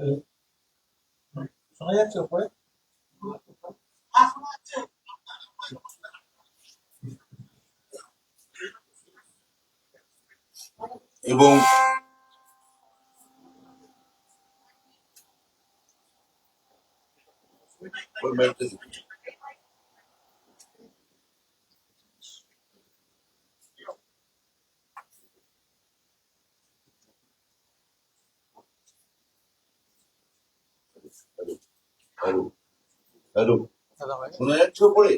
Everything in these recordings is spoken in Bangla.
হ্যালো শোনা যাচ্ছে ওপরে এবং ওই মাইকটা দিন। হ্যালো হ্যালো শোনা যাচ্ছে ওপরে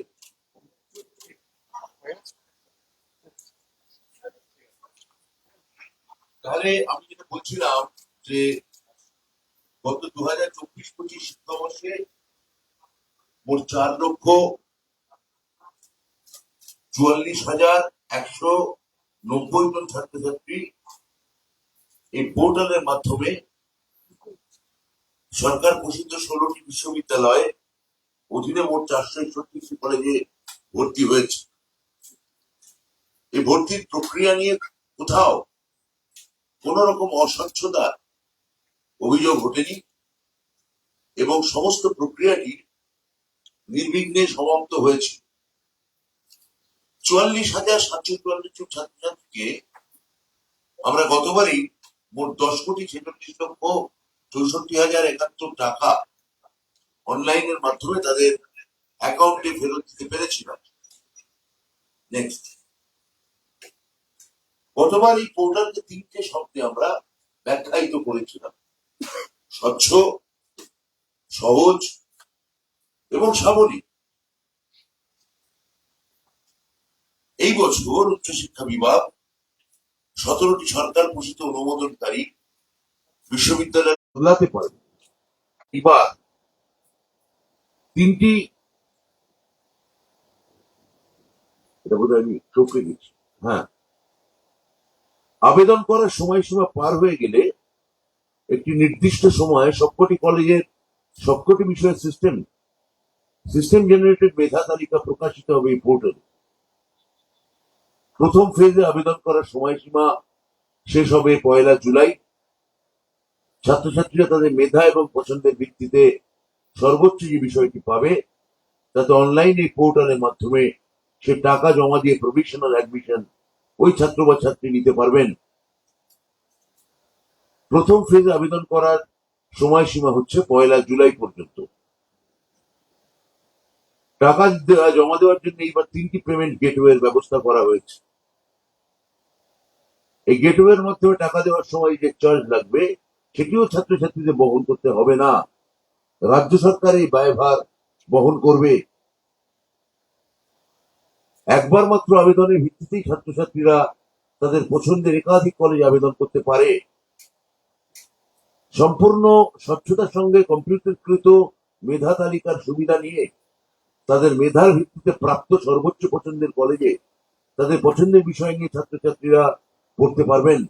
তাহলে আমি যেটা বলছিলাম যে গত দু হাজার চব্বিশ পঁচিশ শিক্ষাবর্ষে মোট চার লক্ষ চুয়াল্লিশ হাজার একশো নব্বই জন ছাত্রছাত্রী এই পোর্টালের মাধ্যমে সরকার ঘোষিত ষোলোটি বিশ্ববিদ্যালয়ে অধীনে মোট চারশো একষট্টি কলেজে ভর্তি হয়েছে। এই ভর্তির প্রক্রিয়া নিয়ে কোথাও কোন রকম অস্বচ্ছতা অভিযোগ ঘটেনি এবং সমস্ত প্রক্রিয়াটি নির্বিঘ্নে সমাপ্ত হয়েছে। চুয়াল্লিশ হাজার সাতশো চুয়াল্লিশ জন ছাত্রছাত্রীকে আমরা গতবারই মোট দশ কোটি ছেচল্লিশ লক্ষ চৌষট্টি হাজার একাত্তর টাকা অনলাইনের মাধ্যমে তাদের অ্যাকাউন্টে ফেরত দিতে পেরেছিলাম। নেক্সট গতবার এই পোর্টালকে তিনটে শব্দে আমরা ব্যাখ্যায়িত করেছিলাম। স্বচ্ছ সহজ এবং সাবলীল এই বছর উচ্চশিক্ষা বিভাগ সতেরোটি সরকার ঘোষিত অনুমোদনকারী বিশ্ববিদ্যালয় বদলাতে পারে। এবার তিনটি এটা বোধ আমি চোখে দিচ্ছি হ্যাঁ। আবেদন করার সময়সীমা পার হয়ে গেলে একটি নির্দিষ্ট সময়ে সবকটি কলেজের, সবকটি বিষয়ের সিস্টেম সিস্টেম জেনারেটেড মেধা তালিকা প্রকাশিত হবে এই পোর্টালে প্রথম ফেজে আবেদন করার সময়সীমা শেষ হবে পয়লা জুলাই। ছাত্রছাত্রীরা তাদের মেধা এবং পছন্দের ভিত্তিতে সর্বোচ্চ যে বিষয়টি পাবে, তাতে অনলাইন এই পোর্টালের মাধ্যমে সে টাকা জমা দিয়ে প্রভিশনাল অ্যাডমিশন ওই ছাত্র বা ছাত্রী নিতে পারবেন। প্রথম ফেজে আবেদন করার সময়সীমা হচ্ছে পয়লা জুলাই পর্যন্ত। টাকা জমা দেওয়ার জন্য এইবার তিনটি পেমেন্ট গেটওয়ের ব্যবস্থা করা হয়েছে। এই গেটওয়ের মাধ্যমে টাকা দেওয়ার সময় যে চার্জ লাগবে, সেটিও ছাত্রছাত্রীদের বহন করতে হবে না। রাজ্য সরকার এই ব্যয়ভার বহন করবে। একবার মাত্র আবেদনের ভিত্তিতেই ছাত্রছাত্রীরা তাদের পছন্দের একাধিক কলেজে আবেদন করতে পারে। সম্পূর্ণ স্বচ্ছতার সঙ্গে কম্পিউটারকৃত মেধা তালিকার সুবিধা নিয়ে তাদের মেধার ভিত্তিতে প্রাপ্ত সর্বোচ্চ পছন্দের কলেজে তাদের পছন্দের বিষয় নিয়ে ছাত্রছাত্রীরা পড়তে পারবেন।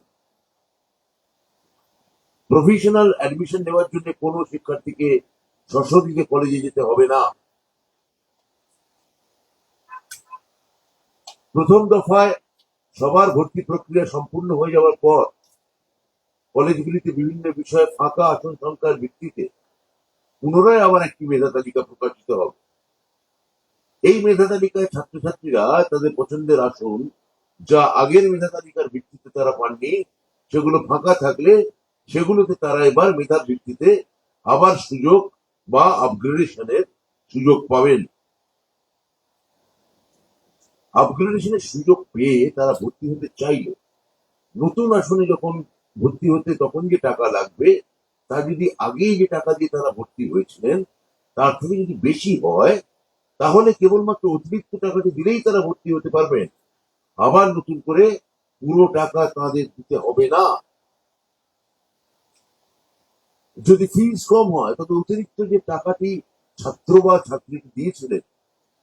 প্রফেশনাল অ্যাডমিশন নেওয়ার জন্য কোনো শিক্ষার্থীকে সশরীরে কলেজে যেতে হবে না। প্রথম দফায় সবার ভর্তি প্রক্রিয়া সম্পূর্ণ হয়ে যাওয়ার পর কলেজগুলিতে বিভিন্ন বিষয়ে ফাঁকা আসন সংখ্যার ভিত্তিতে পুনরায় আবার একটি মেধা তালিকা প্রকাশিত হবে। এই মেধা তালিকায় ছাত্রছাত্রীরা তাদের পছন্দের আসন যা আগের মেধা তালিকার ভিত্তিতে তারা পাননি, সেগুলো ফাঁকা থাকলে সেগুলোতে তারা এবার মেধার ভিত্তিতে আবার সুযোগ বা আপগ্রেডেশনের সুযোগ পাবেন। আপগ্রেডেশনের সুযোগ পেয়ে তারা ভর্তি হতে চাইলে, নতুন আসনে যখন ভর্তি হতে তখন যে টাকা লাগবে, তা যদি আগেই যে টাকা দিয়ে তারা ভর্তি হয়েছিলেন, তার থেকে যদি বেশি হয়, তাহলে কেবলমাত্র অতিরিক্ত টাকাটি দিলেই তারা ভর্তি হতে পারবেন। আবার নতুন করে পুরো টাকা তাদের দিতে হবে না। যদি ফিজ কম হয়, তবে অতিরিক্ত যে টাকাটি ছাত্র বা ছাত্রীকে দিয়েছিলেন,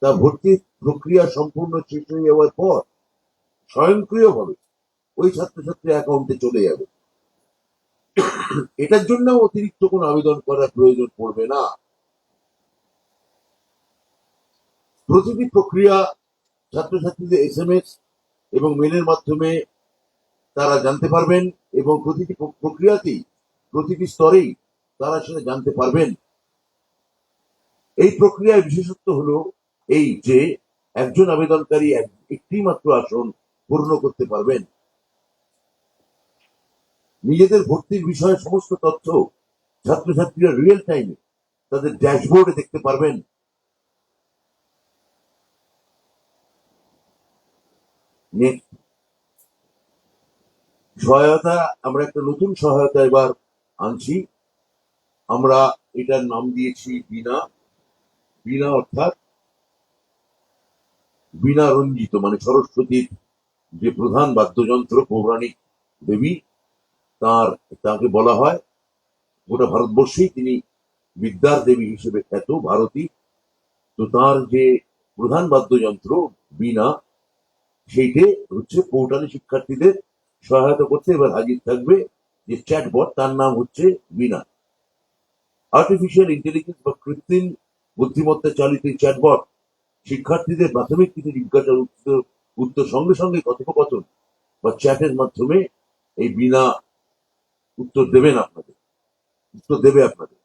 তা ভর্তির প্রক্রিয়া সম্পূর্ণ শেষ হয়ে যাওয়ার পর স্বয়ংক্রিয়ভাবে ওই ছাত্রছাত্রী অ্যাকাউন্টে চলে যাবে। এটার জন্য অতিরিক্ত কোনো আবেদন করার প্রয়োজন পড়বে না। প্রতিটি প্রক্রিয়া ছাত্রছাত্রীদের এস এম এস এবং মেলের মাধ্যমে তারা জানতে পারবেন এবং প্রতিটি প্রক্রিয়াতেই প্রতিটি স্তরেই তারা সেটা জানতে পারবেন। এই প্রক্রিয়ার বিশেষত্ব হলো এই যে একজন আবেদনকারী এক- একটি মাত্র আসন পূর্ণ করতে পারবেন। নিজেদের ভর্তির বিষয়ে সমস্ত তথ্য ছাত্রছাত্রীরা রিয়েল টাইমে তাদের ড্যাশবোর্ডে দেখতে পারবেন। সহায়তা, আমরা একটা নতুন সহায়তা এবার আনছি। আমরা এটার নাম দিয়েছি বিনা বিনা অর্থাৎ বিনা রঞ্জিত মানে সরস্বতীর যে প্রধান বাদ্যযন্ত্র, পৌরাণিক দেবী, তার তাকে বলা হয়। গোটা ভারতবর্ষেই তিনি বিদ্যার দেবী হিসেবে খ্যাত, ভারতী। তো তার যে প্রধান বাদ্যযন্ত্র, বীণা সেইটে হচ্ছে পৌটানি শিক্ষার্থীদের সহায়তা করতে এবার হাজির থাকবে যে চ্যাটবট তার নাম হচ্ছে বীণা আর্টিফিশিয়াল ইন্টেলিজেন্স বা কৃত্রিম বুদ্ধিমত্তা চালিত এই চ্যাটবট শিক্ষার্থীদের প্রাথমিক কিছু জিজ্ঞাসার উত্তর উত্তর সঙ্গে সঙ্গে কথোপকথন বা চ্যাটের মাধ্যমে এই বিনা উত্তর দেবেন আপনাদের, উত্তর দেবে আপনাদের।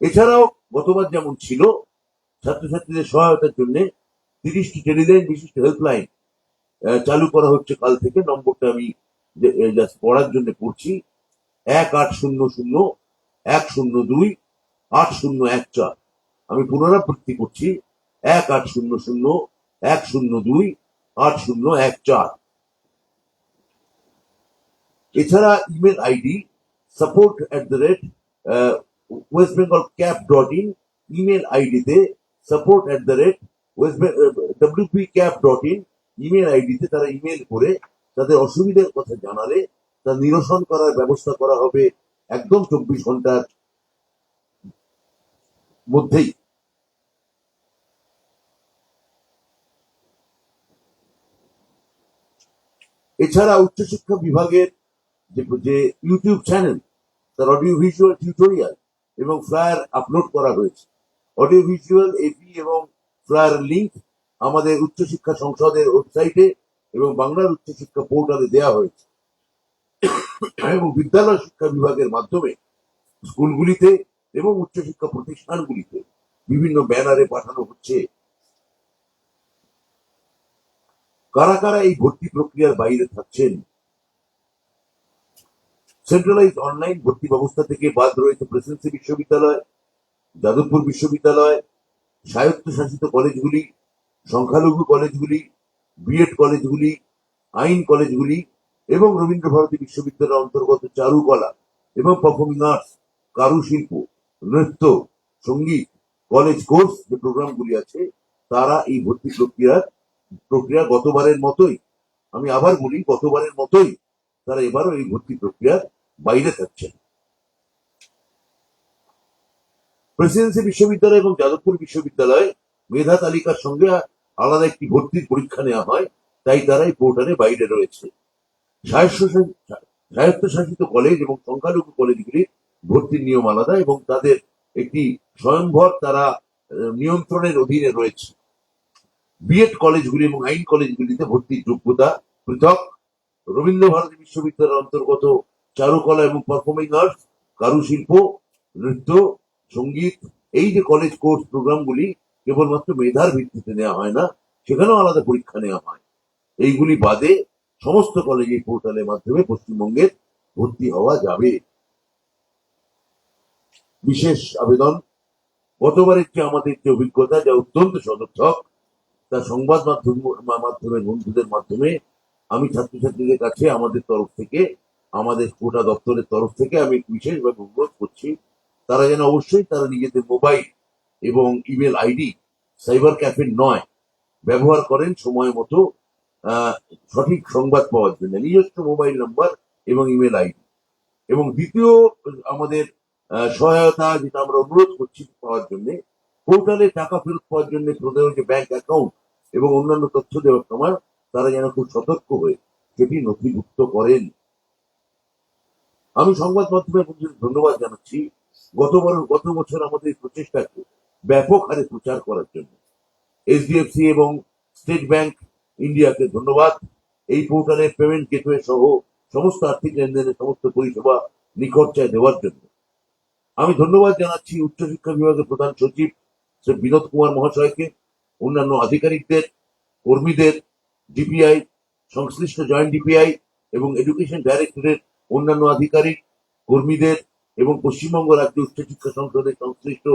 এছাড়াও গতবার যেমন ছিল, ছাত্রছাত্রীদের সহায়তার জন্য তিরিশটি টেলিলাইন বিশিষ্ট হেল্পলাইন চালু করা হচ্ছে কাল থেকে, নম্বরটা আমি পড়ার জন্য পড়ছি, এক আট শূন্য শূন্য, এক শূন্য দুই, আট শূন্য এক চার। আমি পুনরাবৃত্তি করছি, এক আট শূন্য শূন্য, এক শূন্য দুই, আট শূন্য এক চার। এছাড়া email ID support at the rate West Bengal cap dot in email আইডিতে support at the rate west WP cap dot in email আইডিতে তারা ইমেল করে তাদের অসুবিধার কথা জানালে তা নিরসন করার ব্যবস্থা করা হবে একদম চব্বিশ ঘণ্টার মধ্যেই। এছাড়া উচ্চশিক্ষা বিভাগের যে ইউটিউব চ্যানেল, তার অডিও ভিজুয়াল টিউটোরিয়াল এবং ফ্লায়ার আপলোড করা হয়েছে। অডিও ভিজুয়াল এপি এবং ফ্লায়ার লিংক আমাদের উচ্চশিক্ষা সংসদের ওয়েবসাইটে এবং বাংলার উচ্চশিক্ষা পোর্টালে দেওয়া হয়েছে। এবং বিদ্যালয় শিক্ষা বিভাগের মাধ্যমে স্কুলগুলিতে এবং উচ্চশিক্ষা প্রতিষ্ঠানগুলিতে বিভিন্ন ব্যানারে পাঠানো হচ্ছে। কারা কারা এই ভর্তি প্রক্রিয়ার বাইরে থাকছেন? সেন্ট্রালাইজ অনলাইন ভর্তি ব্যবস্থা থেকে বাদ রয়েছে প্রেসিডেন্সি বিশ্ববিদ্যালয়, যাদবপুর বিশ্ববিদ্যালয়, স্বায়ত্তশাসিত কলেজগুলি, সংখ্যালঘু কলেজগুলি বিএড কলেজগুলি আইন কলেজগুলি এবং রবীন্দ্র ভারতী বিশ্ববিদ্যালয়ের অন্তর্গত চারুকলা এবং পারফর্মিং আর্টস কারুশিল্প, নৃত্য, সংগীত কলেজ কোর্স যে প্রোগ্রামগুলি আছে, তারা এই ভর্তি প্রক্রিয়ার, প্রক্রিয়া গতবারের মতোই, আমি আবার বলি গতবারের মতোই, তারা এবারও এই ভর্তি প্রক্রিয়ার বাইরে থাকছেন। প্রেসিডেন্সি বিশ্ববিদ্যালয় এবং যাদবপুর বিশ্ববিদ্যালয় মেধা তালিকার সঙ্গে আলাদা একটি ভর্তির পরীক্ষা নেওয়া হয়, তাই তারা এই পোর্টালে বাইরে রয়েছে। স্বায়ত্তশাসিত কলেজ এবং সংখ্যালঘু কলেজগুলির ভর্তির নিয়ম আলাদা এবং তাদের একটি স্বয়ংভর তারা নিয়ন্ত্রণের অধীনে রয়েছে। বিএড কলেজগুলি এবং আইন কলেজগুলিতে ভর্তির যোগ্যতা পৃথক। রবীন্দ্র ভারতী বিশ্ববিদ্যালয়ের অন্তর্গত চারুকলা এবং পারফর্মিং আর্টস, কারুশিল্প, নৃত্য, সংগীত, এই যে কলেজ কোর্স প্রোগ্রামগুলি কেবলমাত্র মেধার ভিত্তিতে নেওয়া হয় না, সেখানেও আলাদা পরীক্ষা নেওয়া হয়। এইগুলি বাদে সমস্ত কলেজ পোর্টালের মাধ্যমে পশ্চিমবঙ্গের ভর্তি হওয়া যাবে। বিশেষ আবেদন, গতবারের যে আমাদের যে অভিজ্ঞতা, যা অত্যন্ত সদর্থক, তা সংবাদ মাধ্যম, মাধ্যমে, বন্ধুদের মাধ্যমে, আমি ছাত্রছাত্রীদের কাছে, আমাদের তরফ থেকে, আমাদের কোটা দপ্তরের তরফ থেকে আমি বিশেষভাবে অনুরোধ করছি, তারা যেন অবশ্যই তারা নিজেদের মোবাইল এবং ইমেল আইডি সাইবার ক্যাফে নয়। ব্যবহার করেন সময় মতো সঠিক সংবাদ পাওয়ার জন্য। নিজস্ব মোবাইল নাম্বার এবং ইমেল আইডি। এবং দ্বিতীয়, আমাদের সহায়তা যেটা আমরা অনুরোধ করছি পাওয়ার জন্য পোর্টালে টাকা ফেরত পাওয়ার জন্য প্রদেয় যে ব্যাংক অ্যাকাউন্ট এবং অন্যান্য তথ্য দেওয়ার সময় তারা যেন খুব সতর্ক হয়ে সেটি নথিভুক্ত করেন। আমি সংবাদ বন্ধুদের ধন্যবাদ জানাচ্ছি। গতবার, গত বছর আমাদের প্রচেষ্টাকে ব্যাপক হারে প্রচার করার জন্য। এইচডিএফসি এবং স্টেট ব্যাংক ইন্ডিয়াকে ধন্যবাদ। এই পোর্টালের পেমেন্ট গেটওয়ে সহ সমস্ত আর্থিক লেনদেনের সমস্ত পরিষেবা নিখরচায় দেওয়ার জন্য। আমি ধন্যবাদ জানাচ্ছি উচ্চশিক্ষা বিভাগের প্রধান সচিব শ্রী বিনোদ কুমার মহাশয়কে, অন্যান্য আধিকারিকদের, কর্মীদের ডিপিআই সংশ্লিষ্ট জয়েন্ট ডিপিআই এবং এডুকেশন ডাইরেক্টরেট অন্যান্য আধিকারিক, কর্মীদের এবং পশ্চিমবঙ্গ রাজ্য উচ্চশিক্ষা সংসদের সংশ্লিষ্ট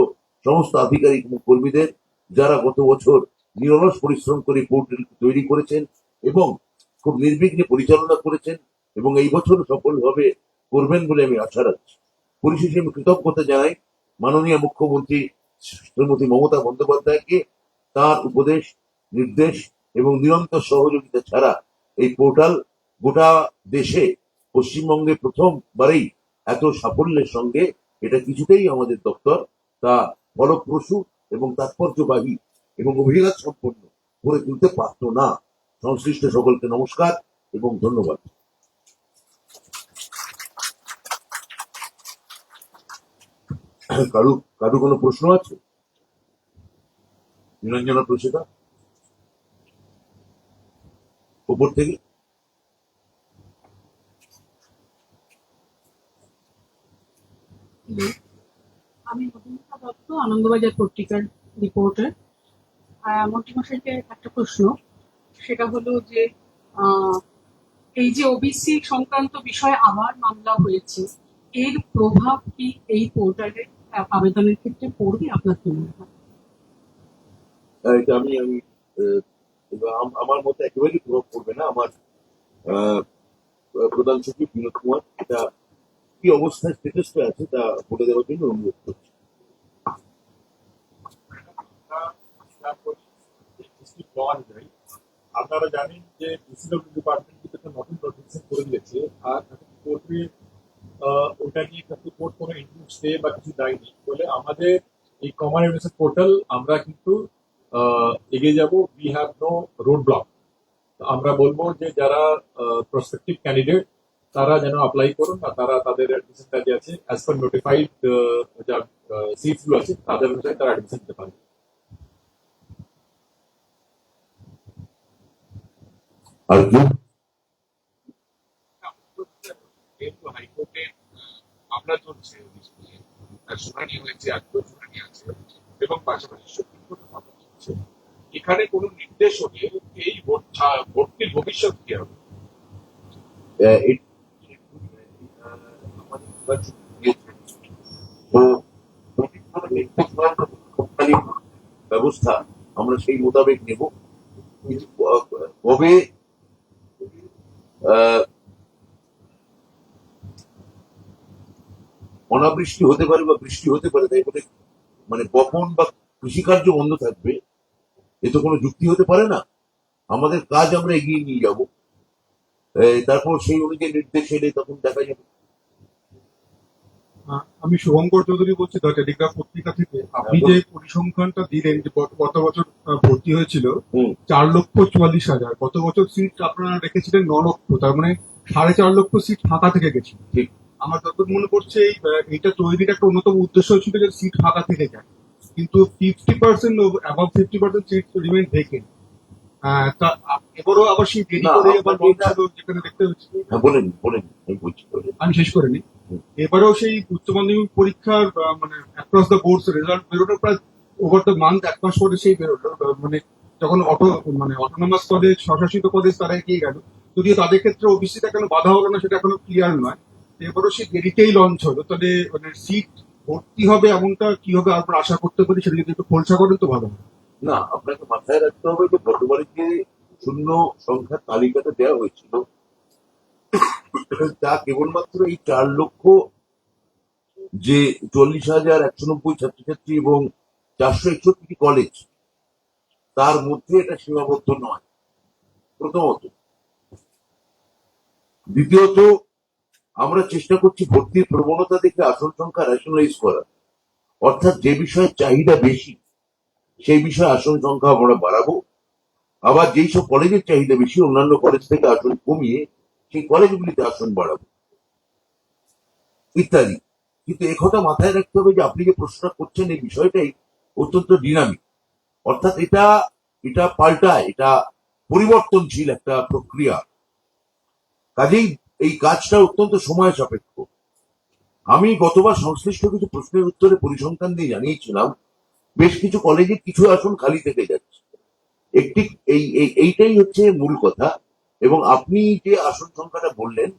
সমস্ত আধিকারিক কর্মীদের যারা গত বছর নিরলস পরিশ্রম করে পোর্টাল তৈরি করেছেন এবং খুব নির্বিঘ্নে পরিচালনা করেছেন এবং এই বছর সফলভাবে করবেন বলে আমি আশা রাখছি। পরিশেষে আমি কৃতজ্ঞতা জানাই মাননীয় মুখ্যমন্ত্রী শ্রীমতী মমতা বন্দ্যোপাধ্যায়কে। তার উপদেশ, নির্দেশ এবং নিরন্তর সহযোগিতা ছাড়া এই পোর্টাল গোটা দেশে পশ্চিমবঙ্গে প্রথমবারেই এত সাফল্যের সঙ্গে এটা কিছুতেই আমাদের দপ্তর তা ফলপ্রসূ এবং তাৎপর্যবাহী এবং অভিঘাত সম্পন্ন করে তুলতে পারত না। সংশ্লিষ্ট সকলকে নমস্কার এবং ধন্যবাদ। কারু কারু কোনো প্রশ্ন আছে? নিরঞ্জনা প্রসিদা উপর থেকে? আমি দত্ত আনন্দবাজার পত্রিকার রিপোর্টার মন্ত্রীমশাইকে একটা প্রশ্ন, সেটা হলো যে এই যে ওবিসি সংক্রান্ত বিষয়ে আবার মামলা হয়েছে, এর প্রভাব কি এই পোর্টালে আবেদনের ক্ষেত্রে পড়বে? আপনার কি মনে হয়? এটা আমি আমি আমার মতে একেবারেই প্রভাব পড়বে না। আমার প্রধান সচিব বিনোদ কুমার, এটা কি অবস্থায় স্টেটাসটা আছে তা বলে দেওয়ার জন্য অনুরোধ। করছি ডিস্ট্রিক্ট আপনারা জানেন যে ডিসিডব্লিউ ডিপার্টমেন্ট কিন্তু একটা নতুন নোটিফিকেশন করে দিয়েছে, আর কোর্টে ওটা নিয়ে কিন্তু কোর্ট কোনো ইন্টারভিউ স্টে বা কিছু দেয়নি। বলে আমাদের এই কমন এডুকেশন পোর্টাল আমরা কিন্তু এগিয়ে যাব। We have no road block আমরা বলব যে যারা প্রসপেক্টিভ ক্যান্ডিডেট তারা যেন অ্যাপ্লাই করুন আর তারা তাদের অ্যাডমিশনটা যে আছে অ্যাজ পার নোটিফাইড যা সিটসগুলো আছে, তাদের অনুযায়ী তারা অ্যাডমিশন নিতে পারবে। আর কেউ মামলা চলছে তার শুনানি হয়েছে আজকেও শুনানি আছে এবং পাশাপাশি সুপ্রিম কোর্টে মামলা চলছে। এখানে কোনো নির্দেশ হলে এই ভোট ভবিষ্যৎ কি হবে? ব্যবস্থা আমরা সেই মোতাবেক নেব। কবে অনাবৃষ্টি হতে পারে বা বৃষ্টি হতে পারে তাই বলে মানে বপন বা কৃষিকার্য বন্ধ থাকবে এ তো কোনো যুক্তি হতে পারে না। আমাদের কাজ আমরা এগিয়ে নিয়ে যাব। তারপর সেই অনুযায়ী নির্দেশ এলে তখন দেখা যাবে। আমি শুভঙ্কর চৌধুরী বলছি দ্য টেলিগ্রাফ পত্রিকা থেকে। আপনি যে পরিসংখ্যানটা দিলেন যে গত- গত বছর ভর্তি হয়েছিল চার লক্ষ চুয়াল্লিশ হাজার। গত বছর সিট আপনারা রেখেছিলেন? ন লক্ষ। তার মানে সাড়ে চার লক্ষ সিট ফাঁকা থেকে গেছে ঠিক। আমার যতদূর মনে পড়ছে এইটা তৈরির একটা অন্যতম উদ্দেশ্য ছিল যে সিট ফাঁকা থেকে যায়। কিন্তু fifty percent above fifty percent seat remain uh- এবারও আবার সেই দেরি করে এটা- যেখানে দেখতে হচ্ছে হ্যাঁ বলেন আমি বলছি বলেন। আমি শেষ করে নিই এবারেও সেই উচ্চ মাধ্যমিক পরীক্ষার মানে অ্যাক্রস দ্য বোর্ডস রেজাল্ট বেরোনোর প্রায় ওভার দ্য মান্থ এক মাস পরে সেই বেরোলো। মানে যখন অটো মানে অটোনমাস কলেজ স্বশাসিত কলেজ তারা এগিয়ে গেল। যদিও তাদের ক্ষেত্রে ওবিসিটা কেন বাধা হলো না সেটা এখনও ক্লিয়ার নয়। এবারও সেই দেরিতেই লঞ্চ হলো। তাহলে মানে সিট ভর্তি হবে এমনটা কি হবে আমরা আশা করতে পারি, সেটা যদি একটু খোলসা করেন তো ভালো না, আপনাকে মাথায় রাখতে হবে যে গতবারে যে শূন্য সংখ্যার তালিকাটা দেওয়া হয়েছিল। তা কেবলমাত্র এই চার লক্ষ যে চল্লিশ হাজার একশো নব্বই ছাত্রছাত্রী এবং চারশো একষট্টি কলেজ তার মধ্যে এটা সীমাবদ্ধ নয়। প্রথমত। দ্বিতীয়ত আমরা চেষ্টা করছি ভর্তির প্রবণতা দেখে আসন সংখ্যা রেশনালাইজ করা। অর্থাৎ যে বিষয়ে চাহিদা বেশি, সেই বিষয়ে আসন সংখ্যা আমরা বাড়াবো। আবার যেই সব কলেজের চাহিদা বেশি, অন্যান্য কলেজ থেকে আসন কমিয়ে সেই কলেজগুলিতে আসন বাড়াবো। ইত্যাদি। কিন্তু একথা মাথায় রাখতে হবে যে আপনি যে প্রশ্ন করছেন, এই বিষয়টাই অত্যন্ত ডিনামিক অর্থাৎ এটা এটা পাল্টায় এটা পরিবর্তনশীল একটা প্রক্রিয়া। কাজেই এই কাজটা অত্যন্ত সময় সাপেক্ষ আমি গতবার সংশ্লিষ্ট কিছু প্রশ্নের উত্তরে পরিসংখ্যান দিয়ে জানিয়েছিলাম, বেশ কিছু কলেজে কিছু আসন খালি থেকে যাচ্ছে। একটি এই, এই- এইটাই হচ্ছে মূল কথা, এবং আপনি যে আসন সংখ্যাটা বললেন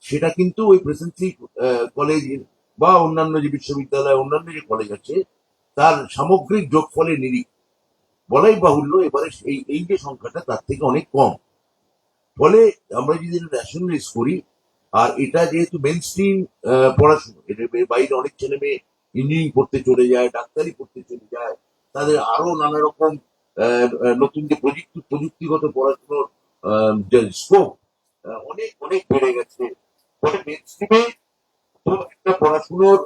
সেটা কিন্তু ওই প্রেসিডেন্সি কলেজ বা অন্যান্য যে বিশ্ববিদ্যালয়, অন্যান্য যে কলেজ আছে, তার সামগ্রিক যোগফলের নিরিখ। বলাই বাহুল্য, এবারে এই এই যে সংখ্যাটা তার থেকে অনেক কম। ফলে আমরা যদি ন্যাশনালাইজ করি, আর এটা যেহেতু মেন স্ট্রিম পড়াশুনো এর বাইরে অনেক ছেলে মেয়ে ইঞ্জিনিয়ারিং পড়তে চলে যায়, ডাক্তারি পড়তে চলে যায়, তাদের আরও নানা রকম নতুন যে প্রযুক্তি, প্রযুক্তিগত পড়াশোনার স্কোপ অনেক অনেক বেড়ে গেছে। ফলে মেন স্ট্রিমে একটা পড়াশুনোর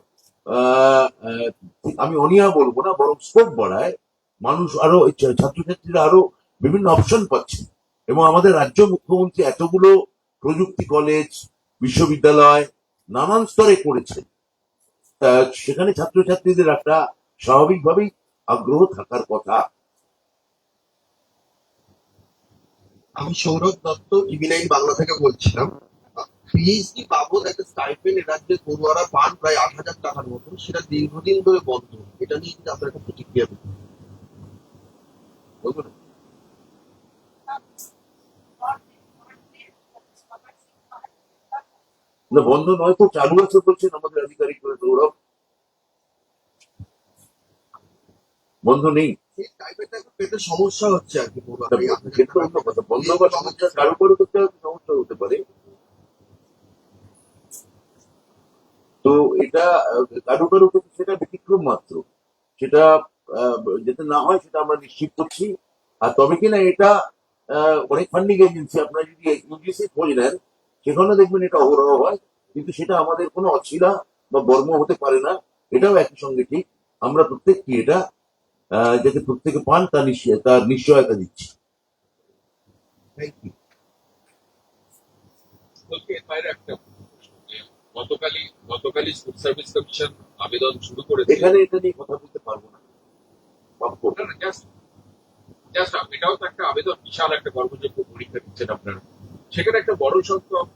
আমি অনিয়া বলব না, বরং স্কোপ বাড়ায় মানুষ আরও, ছাত্রছাত্রীরা আরও বিভিন্ন অপশন পাচ্ছে। এবং আমাদের রাজ্য মুখ্যমন্ত্রী এতগুলো প্রযুক্তি কলেজ বিশ্ববিদ্যালয় নানান স্তরে করেছেন সেখানে ছাত্রছাত্রীদের একটা স্বাভাবিকভাবেই আগ্রহ থাকার কথা। আমি সৌরভ দত্ত টিভি নাইন বাংলা থেকে বলছিলাম। পিএইচডি বাবদ একটা স্টাইপেন্ড রাজ্যে পড়ুয়ারা পান প্রায় আট হাজার টাকার মতো। সেটা দীর্ঘদিন ধরে বন্ধ। এটা নিয়ে যদি আপনার একটা প্রতিক্রিয়া। বলবেন? না? বন্ধ নয় তো চালু আছে বলছেন আমাদের আধিকারিক করে গৌরব। বন্ধ নেই। সমস্যা হচ্ছে আর কি বন্ধ বা সমস্যা কারও কারও ক্ষেত্রে হয়তো সমস্যা হতে পারে। তো এটা কারও কারও সেটা ব্যতিক্রম মাত্র। সেটা আহ, যাতে না হয় সেটা আমরা নিশ্চিত করছি। আর তবে কিনা এটা অনেক ফান্ডিং এজেন্সি আপনারা যদি ইউজিসি খোঁজ নেন সেখানে দেখবেন এটা অহরহ হয় কিন্তু সেটা আমাদের কোনো অছিলা বা বর্ম হতে পারে না। এটাও একই সঙ্গে ঠিক। আমরা প্রত্যেকটি এটা আহ, যাতে প্রত্যেকে পান তার নিশ্চয় তার নিশ্চয়তা দিচ্ছি। গতকালই গতকালই ফুড সার্ভিস কমিশন আবেদন শুরু করেছে। এখানে এটা নিয়ে কথা বলতে পারব না। জাস্ট জাস্ট এটাও তো একটা আবেদন, বিশাল একটা কর্মযোগ্য পরীক্ষা দিচ্ছেন আপনারা। সেখানে একটা বড় সংখ্যক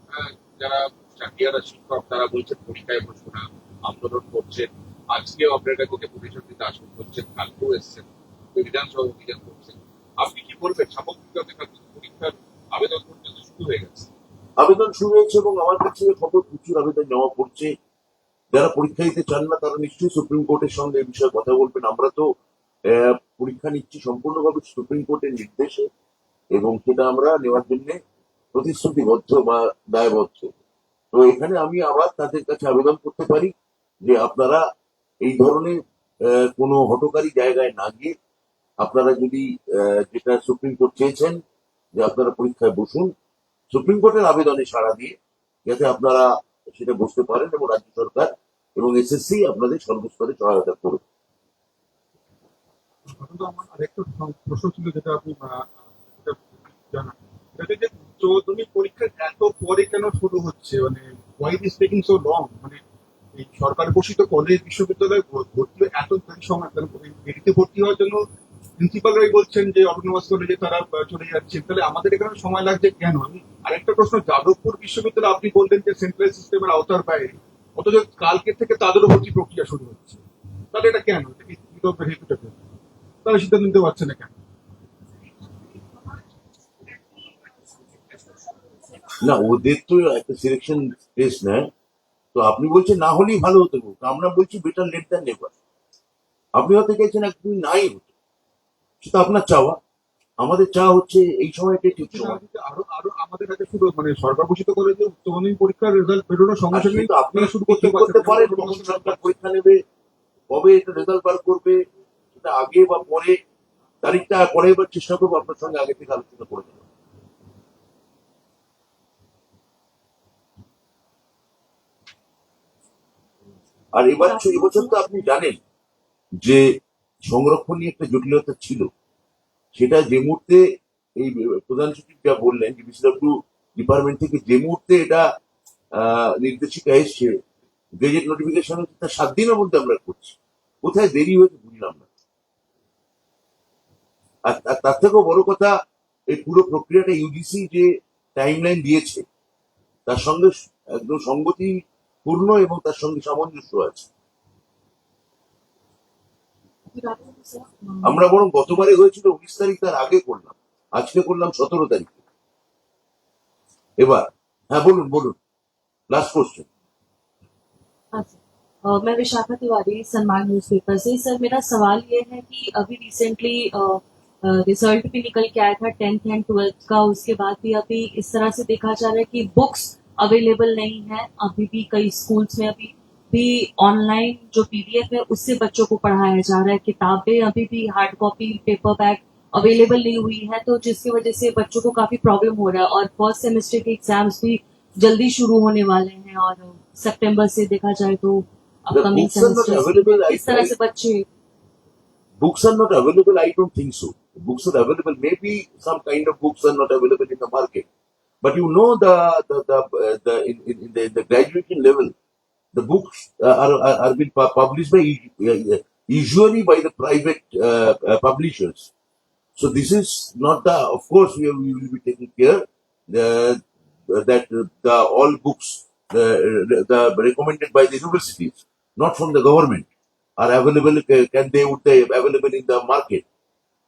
যারা চাকরিয়ারা শিক্ষক, তারা বলছেন পরীক্ষায় বসবো আন্দোলন করছেন। আজকেও আপনার কাছে দিতে আসন করছেন কালকেও এসছেন বিধানসভা অভিযান করছেন। আপনি কি বলবেন সামগ্রিকভাবে পরীক্ষার আবেদন পর্যন্ত শুরু হয়ে গেছে। আবেদন শুরু হয়েছে এবং আমার কাছে খবর প্রচুর আবেদন জমা পড়ছে। যারা পরীক্ষা দিতে চান না, তারা নিশ্চয়ই সুপ্রিম কোর্টের সঙ্গে এই বিষয়ে কথা বলবেন। আমরা তো পরীক্ষা নিচ্ছি সম্পূর্ণভাবে সুপ্রিম কোর্টের নির্দেশে এবং সেটা আমরা নেওয়ার জন্য প্রতিশ্রুতিবদ্ধ বা দায়বদ্ধ। তো এখানে আমি আবার তাদের কাছে আবেদন করতে পারি যে আপনারা এই ধরনের কোনো হটকারী জায়গায় না গিয়ে আপনারা যদি যেটা সুপ্রিম কোর্ট চেয়েছেন যে আপনারা পরীক্ষায় বসুন সুপ্রিম কোর্টের আবেদনে সাড়া দিয়ে যাতে আপনারা সেটা বুঝতে পারেন এবং রাজ্য সরকার এবং এসএসসি আপনাদের সর্বস্তরে সহায়তা করবে কিন্তু আমার আরেকটা প্রশ্ন ছিল যেটা আপনি জানান। যে উচ্চমাধ্যমিক পরীক্ষা এত পরে কেন শুরু হচ্ছে? মানে why is taking so long মানে এই সরকার ঘোষিত কলেজ বিশ্ববিদ্যালয়ে ভর- ভর্তি এত দেরি সময় কেন? দেরিতে ভর্তি হওয়ার জন্য প্রিন্সিপালরাই বলছেন যে অটোনোমাস কলেজে তারা চলে যাচ্ছেন তাহলে আমাদের এখানে সময় লাগছে কেন? আমি আরেকটা প্রশ্ন, যাদবপুর বিশ্ববিদ্যালয়ে আপনি বললেন যে সেন্ট্রাল সিস্টেমের আওতার বাইরে, অথচ কালকে থেকে তাদেরও ভর্তি প্রক্রিয়া শুরু হচ্ছে, তাহলে এটা কেন? হেতুটা কেন তারা সিদ্ধান্ত নিতে পারছে না কেন? না ওদের তো একটা সিলেকশন টেস্ট নেয়। তো আপনি বলছেন না হলেই ভালো হতো। আমরা বলছি বেটার লেট দ্যান নেভার আপনি হয়তো গেছেন একদম নাই হতো। সেটা আপনার চাওয়া। আমাদের চা হচ্ছে এই সময়টাই ঠিক সময়। আরও আরও আমাদের কাছে শুরু মানে সরকার ঘোষিত করে যে উচ্চ মাধ্যমিক পরীক্ষার রেজাল্ট বেরোনোর সঙ্গে সঙ্গে সেটা আপনারা শুরু করতে পারেন সরকার পরীক্ষা নেবে কবে এটা রেজাল্ট বার করবে সেটা আগে বা পরে, তারিখটা পরে এবার চেষ্টা করব আপনার সঙ্গে আগে থেকে আলোচনা করে নেব। আর এবার এবছর তো আপনি জানেন যে সংরক্ষণ নিয়ে একটা জটিলতা ছিল। সেটা যে মুহূর্তে এই প্রধান সচিব যা বললেন, যে বিসিডব্লিউ ডিপার্টমেন্ট থেকে যে মুহূর্তে এটা নির্দেশিকা এসছে গেজেট নোটিফিকেশন হচ্ছে, তার সাত দিনের মধ্যে আমরা করছি। কোথায় দেরি হয়েছে বুঝলাম না। আর আর তার থেকেও বড় কথা এই পুরো প্রক্রিয়াটা ইউজিসি যে টাইমলাইন দিয়েছে তার সঙ্গে একদম সঙ্গতিপূর্ণ এবং তার সঙ্গে সামঞ্জস্য আছে আমরা বরং গতবারে হয়েছিল উনিশ তারিখ তার আগে করলাম আজকে করলাম সতেরো তারিখে এবার হ্যাঁ বলুন বলুন লাস্ট কোশ্চেন अच्छा अ, मैं विशाखा तिवारी सन्मान न्यूज़पेपर से सर मेरा सवाल ये है कि अभी रिसेंटली रिज़ल्ट भी निकल के आया था टेंथ एंड ट्वेल्थ का। उसके बाद भी अभी इस तरह से देखा जा रहा है कि बुक्स अवेलेबल नहीं है। अभी भी कई स्कूल्स में अभी भी ऑनलाइन जो पीडीएफ है उससे बच्चों को पढ़ाया जा रहा है। किताबें अभी भी hard copy paper bag available नहीं हुई है तो जिसकी वजह से बच्चों को काफ़ी प्रॉब्लम हो रहा है। और फ़र्स्ट सेमेस्टर के एग्ज़ाम्स भी जल्दी शुरू होने वाले हैं और सितंबर से देखा जाए तो अपकमिंग I- इस तरह से बच्चे books are not available i don't think so. Books are available. Maybe some kind of books are not available in the market. But you know the the the, uh, the in, in, the, the graduation level the books uh, are, are are being published by uh, usually by the private uh, uh, publishers. So this is not the of course we, we will be taking care uh, that the all books uh, the recommended by the universities not from the government are available uh, can they would they available in the market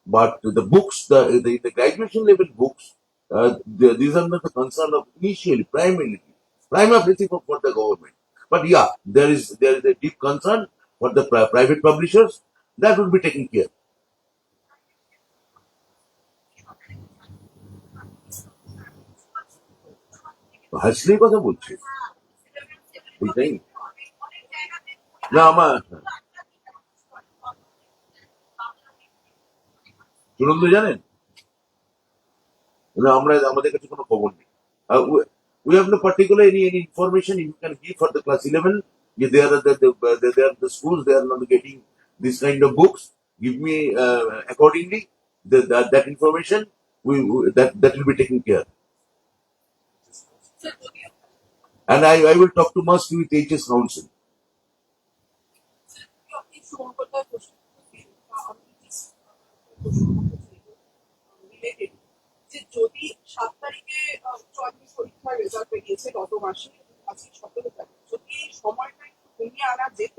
but the books the the, the graduation level books uh, the, these are not the concern of initially primarily primarily for, for the government but yeah there is there is a deep concern for the pri- private publishers that will be taken care হাসলেই কথা বলছি বুঝলেন না আমার চূড়ান্ত জানেন না আমরা আমাদের কাছে কোনো খবর নেই we have no particular any any information you can give for the class 11 if they are the, the, the they are the schools they are not getting this kind of books give me uh, accordingly the, that, that information we we- that that will be taken care and I, I will talk to Musk with HS Council related যে যদি সাত তারিখে পরীক্ষার রেজাল্ট বেরিয়েছে গত মাসে, আজকে সতেরো তারিখ, যদি সময়টা একটু কমিয়ে আনা যেত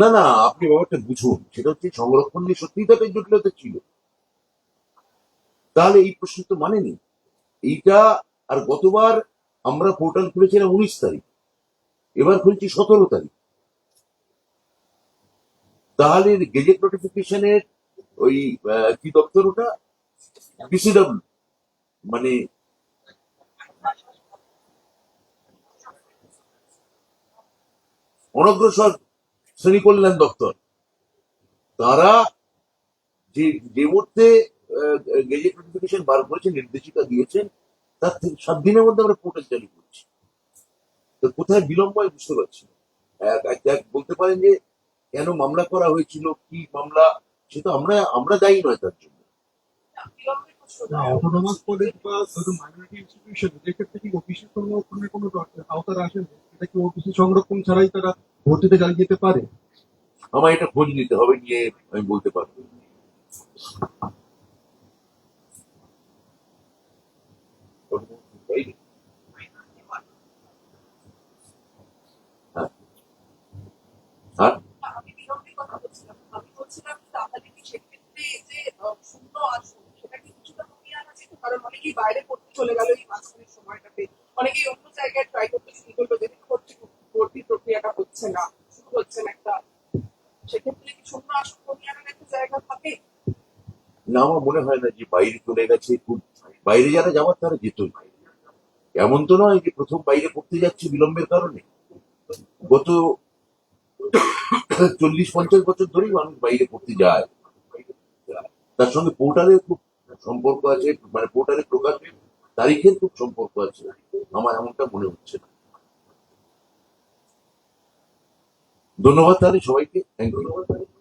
না না, আপনি ব্যাপারটা বুঝুন। সেটা হচ্ছে সংরক্ষণ নিয়ে সত্যিই তো একটা জটিলতা ছিল। তাহলে এই প্রশ্ন তো মানে নেই। এইটা আর গতবার আমরা পোর্টাল খুলেছিলাম উনিশ তারিখ। এবার খুলছি সতেরো তারিখ। তাহলে গেজেট নোটিফিকেশনের ওই কি দপ্তর ওটা? বিসিডব্লিউ মানে অনগ্রসর শ্রেণি কল্যাণ দপ্তর। তারা যে যে মুহূর্তে গেজেট নোটিফিকেশন বার করেছে, নির্দেশিকা দিয়েছেন, তার থেকে সাত দিনের মধ্যে আমরা পোর্টাল চালু করছি। তো কোথায় বিলম্ব আমি বুঝতে পারছি। এক- বলতে পারেন যে কেন মামলা করা হয়েছিল, কি মামলা সেটা আমরা আমরা দায়ী নয় তার জন্য। অটোনমাস কলেজ বা ধরুন মাইনরিটি ইনস্টিটিউশন এদের ক্ষেত্রে কি ওবিসি সংরক্ষণের কোনো আওতার আসে এটা কি ওবিসি সংরক্ষণ ছাড়াই তারা ভর্তিতে চালিয়ে যেতে পারে? আমার এটা খোঁজ নিতে হবে নিয়ে আমি বলতে পারব। হ্যাঁ। আমি বিলম্বের কথা বলছিলাম। আমি বলছিলাম তাহলে কি সেক্ষেত্রে যে শূন্য আসন সেটা কি কিছুটা কমিয়ে আনা যেত কারণ অনেকেই বাইরে পড়তে চলে গেল এই মাঝখানের সময়টাতে। অনেকেই অন্য জায়গায় ট্রাই করতে শুরু করল, যেহেতু ভর্তি ভর্তি প্রক্রিয়াটা হচ্ছে না, শুরু হচ্ছে না একটা। সেক্ষেত্রে কি শূন্য আসন একটা জায়গা থাকে? না, আমার মনে হয় না যে বাইরে চলে গেছে বাইরে যারা যাওয়ার, তারা যেতই এমন তো নয় যে প্রথম বাইরে পড়তে যাচ্ছে বিলম্বের কারণে। গত চল্লিশ পঞ্চাশ বছর ধরেই মানুষ বাইরে পড়তে যায়। তার সঙ্গে পোর্টালের খুব সম্পর্ক আছে মানে পোর্টালে প্রকাশের তারিখের খুব সম্পর্ক আছে। আমার এমনটা মনে হচ্ছে না। ধন্যবাদ তাহলে সবাইকে। Thank you